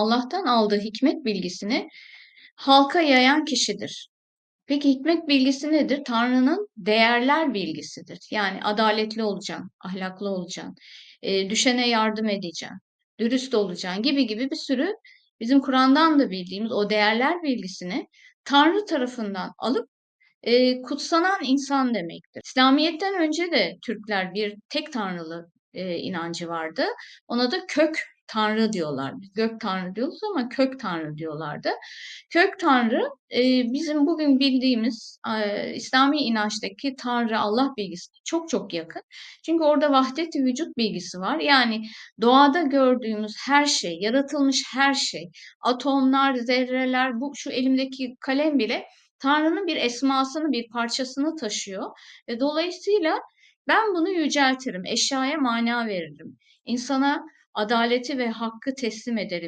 Allah'tan aldığı hikmet bilgisini halka yayan kişidir. Peki hikmet bilgisi nedir? Tanrı'nın değerler bilgisidir. Yani adaletli olacaksın, ahlaklı olacaksın, e, düşene yardım edeceksin, dürüst olacaksın gibi gibi bir sürü bizim Kur'an'dan da bildiğimiz o değerler bilgisini Tanrı tarafından alıp e, kutsanan insan demektir. İslamiyet'ten önce de Türkler bir tek tanrılı e, inancı vardı. Ona da kök tanrı diyorlar. Biz gök tanrı diyoruz ama kök tanrı diyorlardı. Kök tanrı e, bizim bugün bildiğimiz e, İslami inançtaki tanrı Allah bilgisine çok çok yakın. Çünkü orada vahdet-i vücut bilgisi var. Yani doğada gördüğümüz her şey, yaratılmış her şey, atomlar, zerreler, bu şu elimdeki kalem bile Tanrı'nın bir esmasını, bir parçasını taşıyor. Ve dolayısıyla ben bunu yüceltirim, eşyaya mana veririm. İnsana adaleti ve hakkı teslim ederim.